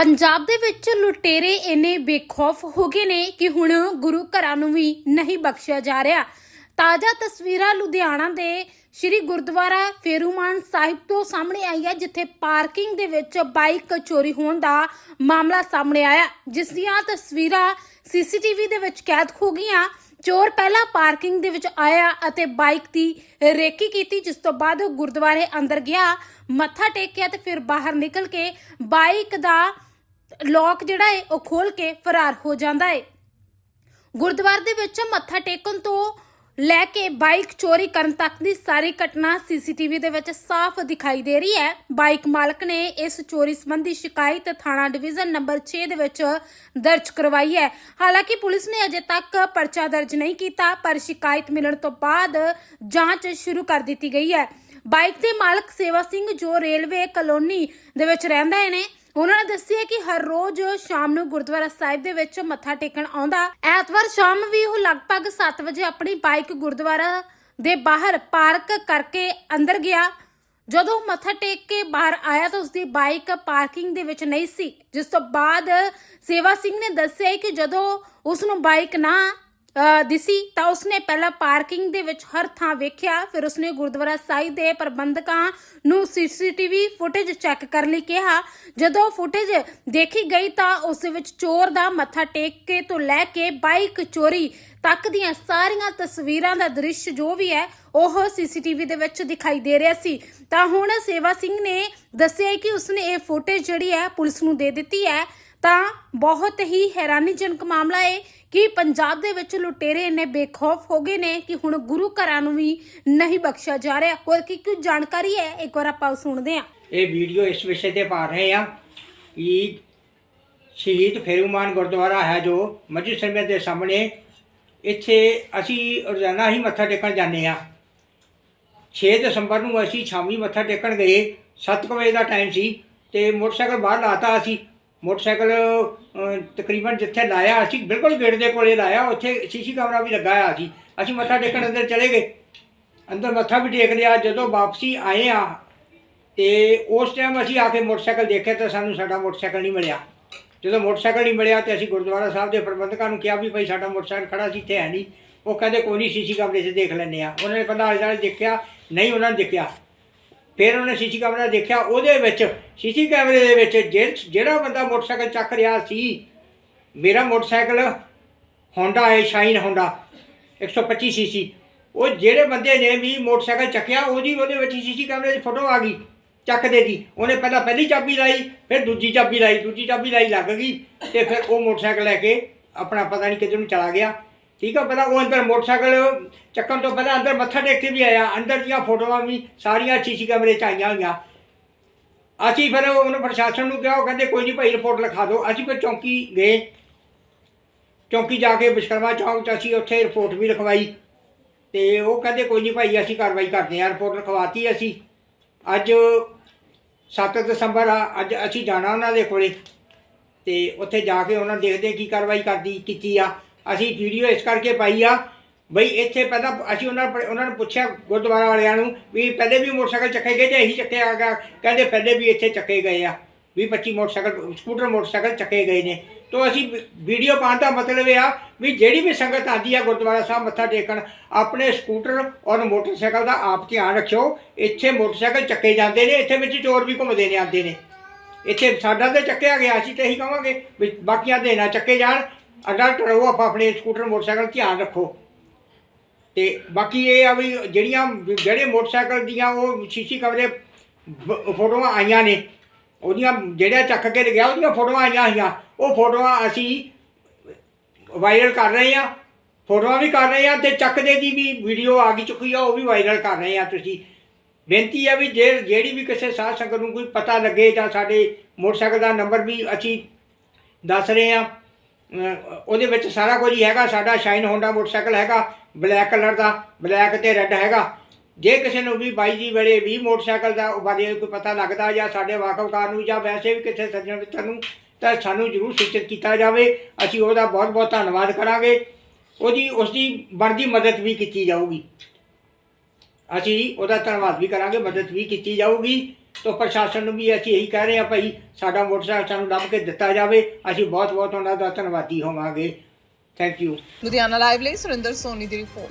ਪੰਜਾਬ ਦੇ ਵਿੱਚ ਲੁਟੇਰੇ ਇੰਨੇ ਬੇਖੌਫ ਹੋ ਗਏ ਨੇ ਕਿ ਹੁਣ ਗੁਰੂ ਘਰਾਂ ਨੂੰ ਵੀ ਨਹੀਂ ਬਖਸ਼ਿਆ ਜਾ ਰਿਹਾ। ਤਾਜ਼ਾ ਤਸਵੀਰਾਂ ਲੁਧਿਆਣਾ ਦੇ ਸ੍ਰੀ ਗੁਰਦੁਆਰਾ ਫੇਰੂਮਾਨ ਸਾਹਿਬ ਤੋਂ ਸਾਹਮਣੇ ਆਈ ਹੈ, ਜਿੱਥੇ ਪਾਰਕਿੰਗ ਦੇ ਵਿੱਚ ਬਾਈਕ ਚੋਰੀ ਹੋਣ ਦਾ ਮਾਮਲਾ ਸਾਹਮਣੇ ਆਇਆ। ਜਿਸ ਦੀਆਂ ਤਸਵੀਰਾਂ ਸੀਸੀਟੀਵੀ ਦੇ ਵਿੱਚ ਕੈਦ ਹੋ ਗਈਆਂ। ਚੋਰ ਪਹਿਲਾਂ ਪਾਰਕਿੰਗ ਦੇ ਵਿੱਚ ਆਇਆ ਅਤੇ ਬਾਈਕ ਦੀ ਰੇਕੀ ਕੀਤੀ, ਜਿਸ ਤੋਂ ਬਾਅਦ ਉਹ ਗੁਰਦੁਆਰੇ ਅੰਦਰ ਗਿਆ, ਮੱਥਾ ਟੇਕਿਆ ਤੇ ਫਿਰ ਬਾਹਰ ਨਿਕਲ ਕੇ ਬਾਈਕ ਦਾ ਲੋਕ ਜਿਹੜਾ ਹੈ ਉਹ ਖੋਲ ਕੇ ਫਰਾਰ ਹੋ ਜਾਂਦਾ ਏ। ਗੁਰਦੁਆਰੇ ਦੇ ਵਿੱਚ ਮੱਥਾ ਟੇਕਣ ਤੋਂ ਲੈ ਕੇ ਬਾਈਕ ਚੋਰੀ ਕਰਨ ਤੱਕ ਦੀ ਸਾਰੀ ਘਟਨਾ ਸੀਸੀਟੀਵੀ ਦੇ ਵਿੱਚ ਸਾਫ਼ ਦਿਖਾਈ ਦੇ ਰਹੀ ਹੈ। ਬਾਈਕ ਮਾਲਕ ਨੇ ਇਸ ਚੋਰੀ ਸੰਬੰਧੀ ਸ਼ਿਕਾਇਤ ਥਾਣਾ ਡਿਵੀਜ਼ਨ ਨੰਬਰ 6 ਦੇ ਵਿੱਚ ਦਰਜ ਕਰਵਾਈ ਹੈ। ਹਾਲਾਂਕਿ ਪੁਲਿਸ ਨੇ ਅਜੇ ਤੱਕ ਪਰਚਾ ਦਰਜ ਨਹੀਂ ਕੀਤਾ, ਪਰ ਸ਼ਿਕਾਇਤ ਮਿਲਣ ਤੋਂ ਬਾਅਦ ਜਾਂਚ ਸ਼ੁਰੂ ਕਰ ਦਿੱਤੀ ਗਈ ਹੈ। ਬਾਈਕ ਦੇ ਮਾਲਕ ਸੇਵਾ ਸਿੰਘ ਜੋ ਰੇਲਵੇ ਕਲੋਨੀ ਦੇ ਵਿੱਚ ਰਹਿੰਦਾ ਨੇ ਉਹਨਾਂ ਨੇ ਦੱਸਿਆ ਕਿ ਹਰ ਰੋਜ਼ ਸ਼ਾਮ ਨੂੰ ਗੁਰਦੁਆਰਾ ਸਾਹਿਬ ਦੇ ਵਿੱਚ ਮੱਥਾ ਟੇਕਣ ਆਉਂਦਾ। ਐਤਵਾਰ ਸ਼ਾਮ ਵੀ ਉਹ ਲਗਭਗ 7 ਵਜੇ ਆਪਣੀ ਬਾਈਕ ਗੁਰਦੁਆਰਾ ਦੇ ਬਾਹਰ ਪਾਰਕ ਕਰਕੇ ਅੰਦਰ ਗਿਆ। ਜਦੋਂ ਮੱਥਾ ਟੇਕ ਕੇ ਬਾਹਰ ਆਇਆ ਤਾਂ ਉਸਦੀ ਬਾਈਕ ਪਾਰਕਿੰਗ ਦੇ ਵਿੱਚ ਨਹੀਂ ਸੀ। ਜਿਸ ਤੋਂ ਬਾਅਦ ਸੇਵਾ ਸਿੰਘ ਨੇ ਦੱਸਿਆ ਕਿ ਜਦੋਂ ਉਸ ਨੂੰ ਬਾਈਕ ਨਾ ਦਿਸੀ ਤਾਂ ਉਸਨੇ ਪਹਿਲਾਂ ਪਾਰਕਿੰਗ ਦੇ ਵਿੱਚ ਹਰ ਥਾਂ ਵੇਖਿਆ, ਫਿਰ ਉਸਨੇ ਗੁਰਦੁਆਰਾ ਸਾਹਿਬ ਦੇ ਪ੍ਰਬੰਧਕਾਂ ਨੂੰ ਸੀਸੀਟੀਵੀ ਫੁਟੇਜ ਚੈੱਕ ਕਰਨ ਲਈ ਕਿਹਾ। ਜਦੋਂ ਫੁਟੇਜ ਦੇਖੀ ਗਈ ਤਾਂ ਉਸ ਵਿੱਚ ਚੋਰ ਦਾ ਮੱਥਾ ਟੇਕ ਕੇ ਤੋਂ ਲੈ ਕੇ ਬਾਈਕ ਚੋਰੀ ਤੱਕ ਦੀਆਂ ਸਾਰੀਆਂ ਤਸਵੀਰਾਂ ਦਾ ਦ੍ਰਿਸ਼ ਜੋ ਵੀ ਹੈ, ਉਹ ਸੀਸੀਟੀਵੀ ਦੇ ਵਿੱਚ ਦਿਖਾਈ ਦੇ ਰਿਹਾ ਸੀ। ਤਾਂ ਹੁਣ ਸੇਵਾ ਸਿੰਘ ਨੇ ਦੱਸਿਆ ਕਿ ਉਸਨੇ ਇਹ ਫੁਟੇਜ ਜਿਹੜੀ ਹੈ, ਪੁਲਿਸ ਨੂੰ ਦੇ ਦਿੱਤੀ ਹੈ। ਤਾਂ ਬਹੁਤ ਹੀ ਹੈਰਾਨੀਜਨਕ ਮਾਮਲਾ ਹੈ ਕਿ ਪੰਜਾਬ ਦੇ ਵਿੱਚ ਲੁਟੇਰੇ ਇੰਨੇ ਬੇਖੌਫ ਹੋ ਗਏ ਨੇ ਕਿ ਹੁਣ ਗੁਰੂ ਘਰਾਂ ਨੂੰ ਵੀ ਨਹੀਂ ਬਖਸ਼ਿਆ ਜਾ ਰਿਹਾ। ਹੋਰ ਕੀ ਕੋਈ ਜਾਣਕਾਰੀ ਹੈ? ਇੱਕ ਵਾਰ ਆਪਾਂ ਸੁਣਦੇ ਹਾਂ। ਇਹ ਵੀਡੀਓ ਇਸ ਵਿਸ਼ੇ ਤੇ ਪਾ ਰਹੇ ਆ ਕਿ ਸ਼ਹੀਦ ਫੇਰੂਮਾਨ ਗੁਰਦੁਆਰਾ ਹੈ ਜੋ ਮਸਜਿਦ ਸਰਮੇ ਦੇ ਸਾਹਮਣੇ ਇੱਥੇ ਅਸੀਂ ਰੋਜ਼ਾਨਾ ਹੀ ਮੱਥਾ ਟੇਕਣ ਜਾਂਦੇ ਆ 6 ਦਸੰਬਰ ਨੂੰ ਅਸੀਂ ਸ਼ਾਮੀ ਮੱਥਾ ਟੇਕਣ ਗਏ। 7 ਵਜੇ ਦਾ ਟਾਈਮ ਸੀ ਤੇ ਮੋਟਰਸਾਈਕਲ ਬਾਹਰ ਲਾਤਾ ਅਸੀਂ। ਮੋਟਰਸਾਈਕਲ ਤਕਰੀਬਨ ਜਿੱਥੇ ਲਾਇਆ ਅਸੀਂ, ਬਿਲਕੁਲ ਗੇਟ ਦੇ ਕੋਲੇ ਲਾਇਆ, ਉੱਥੇ ਸੀਸੀ ਕੈਮਰਾ ਵੀ ਲੱਗਾ ਆ ਸੀ। ਅਸੀਂ ਮੱਥਾ ਟੇਕਣ ਅੰਦਰ ਚਲੇ ਗਏ। ਅੰਦਰ ਮੱਥਾ ਵੀ ਟੇਕ ਲਿਆ। ਜਦੋਂ ਵਾਪਸੀ ਆਏ ਆ ਤੇ ਉਸ ਟਾਈਮ ਅਸੀਂ ਆ ਕੇ ਮੋਟਰਸਾਈਕਲ ਦੇਖਿਆ ਤਾਂ ਸਾਨੂੰ ਸਾਡਾ ਮੋਟਰਸਾਈਕਲ ਨਹੀਂ ਮਿਲਿਆ। ਜਦੋਂ ਮੋਟਰਸਾਈਕਲ ਨਹੀਂ ਮਿਲਿਆ ਤੇ ਅਸੀਂ ਗੁਰਦੁਆਰਾ ਸਾਹਿਬ ਦੇ ਪ੍ਰਬੰਧਕਾਂ ਨੂੰ ਕਿਹਾ ਵੀ ਭਾਈ ਸਾਡਾ ਮੋਟਰਸਾਈਕਲ ਖੜਾ ਸੀ ਇੱਥੇ ਹੈ ਨਹੀਂ। ਉਹ ਕਹਿੰਦੇ ਕੋਈ ਨਹੀਂ ਸੀਸੀ ਕੈਮਰੇ 'ਚ ਦੇਖ ਲੈਂਦੇ ਆ ਉਹਨਾਂ ਨੇ ਪਹਿਲਾਂ ਆਲੇ ਦੁਆਲੇ ਦੇਖਿਆ, ਨਹੀਂ ਉਹਨਾਂ ਨੇ ਦੇਖਿਆ। ਫਿਰ ਉਹਨੇ ਸੀਸੀ ਕੈਮਰਾ ਦੇਖਿਆ, ਉਹਦੇ ਵਿੱਚ ਸੀਸੀ ਕੈਮਰੇ ਦੇ ਵਿੱਚ ਜਿਹ- ਜਿਹੜਾ ਬੰਦਾ ਮੋਟਰਸਾਈਕਲ ਚੱਕ ਰਿਹਾ ਸੀ, ਮੇਰਾ ਮੋਟਰਸਾਈਕਲ ਹੋਂਡਾ ਹੈ ਸ਼ਾਈਨ ਹੋਂਡਾ 125 ਸੀਸੀ ਉਹ ਜਿਹੜੇ ਬੰਦੇ ਨੇ ਵੀ ਮੋਟਰਸਾਈਕਲ ਚੱਕਿਆ, ਉਹਦੀ ਉਹਦੇ ਵਿੱਚ ਸੀਸੀ ਕੈਮਰੇ 'ਚ ਫੋਟੋ ਆ ਗਈ। ਚੱਕ ਦੇ ਦੀ ਉਹਨੇ ਪਹਿਲਾਂ ਪਹਿਲੀ ਚਾਬੀ ਲਾਈ, ਫਿਰ ਦੂਜੀ ਚਾਬੀ ਲਾਈ, ਦੂਜੀ ਚਾਬੀ ਲਾਈ ਲੱਗ ਗਈ ਤੇ ਫਿਰ ਉਹ ਮੋਟਰਸਾਈਕਲ ਲੈ ਕੇ ਆਪਣਾ ਪਤਾ ਨਹੀਂ ਕਿੱਧਰ ਨੂੰ ਚਲਾ ਗਿਆ। ਠੀਕ ਆ, ਪਹਿਲਾਂ ਉਹ ਅੰਦਰ ਮੋਟਰਸਾਈਕਲ ਚੱਕਣ ਤੋਂ ਪਹਿਲਾਂ ਅੰਦਰ ਮੱਥਾ ਟੇਕ ਕੇ ਵੀ ਆਇਆ। ਅੰਦਰ ਦੀਆਂ ਫੋਟੋਆਂ ਵੀ ਸਾਰੀਆਂ ਸੀਸੀ ਕੈਮਰੇ 'ਚ ਆਈਆਂ ਹੋਈਆਂ। ਅਸੀਂ ਫਿਰ ਉਹਨੂੰ ਪ੍ਰਸ਼ਾਸਨ ਨੂੰ ਕਿਹਾ, ਉਹ ਕਹਿੰਦੇ ਕੋਈ ਨਹੀਂ ਭਾਈ ਰਿਪੋਰਟ ਲਿਖਾ ਦਿਓ। ਅਸੀਂ ਫਿਰ ਚੌਂਕੀ ਗਏ। ਚੌਂਕੀ ਜਾ ਕੇ ਵਿਸ਼ਕਰਮਾ ਚੌਂਕ 'ਚ ਅਸੀਂ ਉੱਥੇ ਰਿਪੋਰਟ ਵੀ ਲਿਖਵਾਈ। ਤੇ ਉਹ ਕਹਿੰਦੇ ਕੋਈ ਨਹੀਂ ਭਾਈ, ਅਸੀਂ ਕਾਰਵਾਈ ਕਰਦੇ ਹਾਂ। ਰਿਪੋਰਟ ਲਿਖਵਾਤੀ ਅਸੀਂ। ਅੱਜ 7 ਦਸੰਬਰ ਆ, ਅੱਜ ਅਸੀਂ ਜਾਣਾ ਉਹਨਾਂ ਦੇ ਕੋਲੇ। ਤੇ ਉੱਥੇ ਜਾ ਕੇ ਉਹਨਾਂ ਦੇਖਦੇ ਕੀ ਕਾਰਵਾਈ ਕਰਦੀ, ਕੀਤੀ ਆ। ਅਸੀਂ ਵੀਡੀਓ ਇਸ ਕਰਕੇ ਪਾਈ ਆ, ਬਈ ਇੱਥੇ ਪਹਿਲਾਂ ਅਸੀਂ ਉਹਨਾਂ ਉਹਨਾਂ ਨੂੰ ਪੁੱਛਿਆ ਗੁਰਦੁਆਰਾ ਵਾਲਿਆਂ ਨੂੰ ਵੀ ਪਹਿਲੇ ਵੀ ਮੋਟਰਸਾਈਕਲ ਚੱਕੇ ਗਏ ਜਾਂ ਅਸੀਂ ਚੱਕੇ ਆ ਗਿਆ ਕਹਿੰਦੇ ਪਹਿਲੇ ਵੀ ਇੱਥੇ ਚੱਕੇ ਗਏ ਆ 20 25 ਮੋਟਰਸਾਈਕਲ, ਸਕੂਟਰ ਮੋਟਰਸਾਈਕਲ ਚੱਕੇ ਗਏ ਨੇ। ਤੋਂ ਅਸੀਂ ਵੀਡੀਓ ਪਾਉਣ ਦਾ ਮਤਲਬ ਇਹ ਆ ਵੀ ਜਿਹੜੀ ਵੀ ਸੰਗਤ ਆਉਂਦੀ ਆ ਗੁਰਦੁਆਰਾ ਸਾਹਿਬ ਮੱਥਾ ਟੇਕਣ, ਆਪਣੇ ਸਕੂਟਰ ਔਰ ਮੋਟਰਸਾਈਕਲ ਦਾ ਆਪ ਧਿਆਨ ਰੱਖਿਓ। ਇੱਥੇ ਮੋਟਰਸਾਈਕਲ ਚੱਕੇ ਜਾਂਦੇ ਨੇ, ਇੱਥੇ ਵਿੱਚ ਚੋਰ ਵੀ ਘੁੰਮਦੇ ਨੇ, ਆਉਂਦੇ ਨੇ। ਇੱਥੇ ਸਾਡਾ ਤੇ ਚੱਕਿਆ ਗਿਆ, ਅਸੀਂ ਤੇ ਇਹੀ ਕਹਾਂਗੇ ਵੀ ਬਾਕੀਆਂ ਦੇ ਨਾ ਚੱਕੇ ਜਾਣ। ਅਡਲਟ ਰਹੋ ਆਪਾਂ ਆਪਣੇ ਸਕੂਟਰ, ਮੋਟਰਸਾਈਕਲ ਧਿਆਨ ਰੱਖੋ। ਤੇ ਬਾਕੀ ਇਹ ਆ ਵੀ ਜਿਹੜੀਆਂ ਜਿਹੜੇ ਮੋਟਰਸਾਈਕਲ ਦੀਆਂ ਉਹ ਸੀਸੀ ਕਵਰੇ ਬ- ਫੋਟੋਆਂ ਆਈਆਂ ਨੇ ਉਹਦੀਆਂ ਜਿਹੜਾ ਚੱਕ ਕੇ ਗਿਆ ਉਹਦੀਆਂ ਫੋਟੋਆਂ ਆਈਆਂ ਸੀਗੀਆਂ ਉਹ ਫੋਟੋਆਂ ਅਸੀਂ ਵਾਇਰਲ ਕਰ ਰਹੇ ਆ ਫੋਟੋਆਂ ਵੀ ਕਰ ਰਹੇ ਆ ਤੇ ਚੱਕਦੇ ਦੀ ਵੀ ਵੀਡੀਓ ਆ ਗਈ ਚੁੱਕੀ ਆ, ਉਹ ਵੀ ਵਾਇਰਲ ਕਰ ਰਹੇ ਆ ਤੁਸੀਂ। ਬੇਨਤੀ ਆ ਵੀ ਜੇ ਜਿਹੜੀ ਵੀ ਕਿਸੇ ਸਾਧ ਸੰਗਤ ਨੂੰ ਕੋਈ ਪਤਾ ਲੱਗੇ ਜਾਂ ਸਾਡੇ ਮੋਟਰਸਾਈਕਲ ਦਾ ਨੰਬਰ ਵੀ ਅਸੀਂ ਦੱਸ ਰਹੇ ਆ ਉਹਦੇ ਵਿੱਚ ਸਾਰਾ ਕੁਝ ਹੈਗਾ। ਸਾਡਾ ਸ਼ਾਈਨ ਹੋਂਡਾ ਮੋਟਰਸਾਈਕਲ ਹੈਗਾ ਬਲੈਕ ਕਲਰ ਦਾ ਬਲੈਕ ਤੇ ਰੈੱਡ ਹੈਗਾ। ਜੇ ਕਿਸੇ ਨੂੰ ਵੀ ਬਾਈ ਜੀ ਵੇਲੇ ਵੀ ਮੋਟਰਸਾਈਕਲ ਦਾ ਬਾਰੇ ਕੋਈ ਪਤਾ ਲੱਗਦਾ ਜਾਂ ਸਾਡੇ ਵਾਕਫਕਾਰ ਨੂੰ ਜਾਂ ਵੈਸੇ ਵੀ ਕਿਸੇ ਸੱਜਣ ਮਿੱਤਰ ਨੂੰ, ਤਾਂ ਸਾਨੂੰ ਜ਼ਰੂਰ ਸੂਚਿਤ ਕੀਤਾ ਜਾਵੇ। ਅਸੀਂ ਉਹਦਾ ਬਹੁਤ ਬਹੁਤ ਧੰਨਵਾਦ ਕਰਾਂਗੇ। ਉਹਦੀ ਉਸ ਦੀ ਬਣਦੀ ਮਦਦ ਵੀ ਕੀਤੀ ਜਾਊਗੀ। ਅਸੀਂ ਉਹਦਾ ਧੰਨਵਾਦ ਵੀ ਕਰਾਂਗੇ, ਮਦਦ ਵੀ ਕੀਤੀ ਜਾਊਗੀ। ਤੋਂ ਪ੍ਰਸ਼ਾਸਨ ਨੂੰ ਵੀ ਅਸੀਂ ਇਹੀ ਕਹਿ ਰਹੇ ਹਾਂ ਭਾਈ, ਸਾਡਾ ਮੋਟਰਸਾਈਕਲ ਸਾਨੂੰ ਲੱਭ ਕੇ ਦਿੱਤਾ ਜਾਵੇ। ਅਸੀਂ ਬਹੁਤ ਬਹੁਤ ਉਹਨਾਂ ਦਾ ਧੰਨਵਾਦੀ ਹੋਵਾਂਗੇ। ਥੈਂਕ ਯੂ ਲੁਧਿਆਣਾ ਲਾਈਵ ਲਈ ਸੁਰਿੰਦਰ ਸੋਨੀ ਦੀ ਰਿਪੋਰਟ।